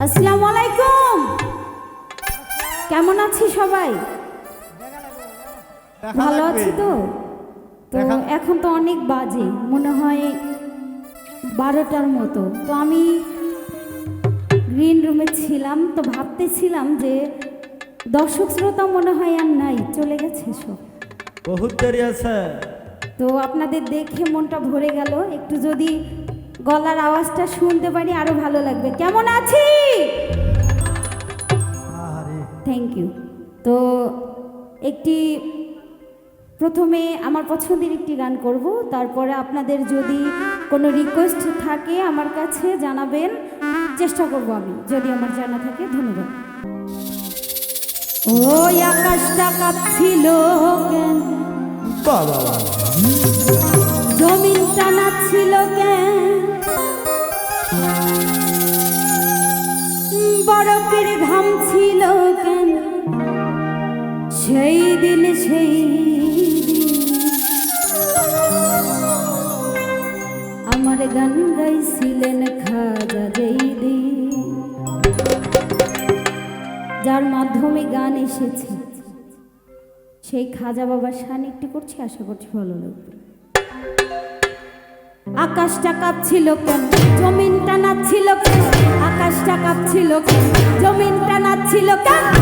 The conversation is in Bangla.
আসসালামু আলাইকুম। কেমন আছি সবাই? ভালো আছি তো? তো এখন তো অনেক বাজে মনে হয় বারোটার মতো। তো আমি গ্রিন রুমে ছিলাম তো ভাবতেছিলাম যে দর্শক শ্রোতা মনে হয় আর নাই চলে গেছে সব। বহুত দেরি আছে। তো আপনাদের দেখে মনটা ভরে গেল একটু যদি গলার আওয়াজটা শুনতে পারি আরও ভালো লাগবে। কেমন আছি? থ্যাংক ইউ তো একটি প্রথমে আমার পছন্দের একটি গান করব তারপরে আপনাদের যদি কোনো রিকোয়েস্ট থাকে আমার কাছে জানাবেন চেষ্টা করব আমি যদি আমার জানা থাকে ধন্যবাদ। ওই আকাশটা কাঁপছিল কেন? বাবা। সেই দিন, সেই আমার গান গাইছিলেন খাজা যেই দিন যার মাধ্যমে গান এসেছে। সেই খাজা বাবার শান একটু করছি, আশা করছি ভালো লাগবে। আকাশটা কাঁপছিল কেন? জমিনটা নাচছিল কেন? আকাশটা কাঁপছিল কেন? জমিনটা নাচছিল কেন?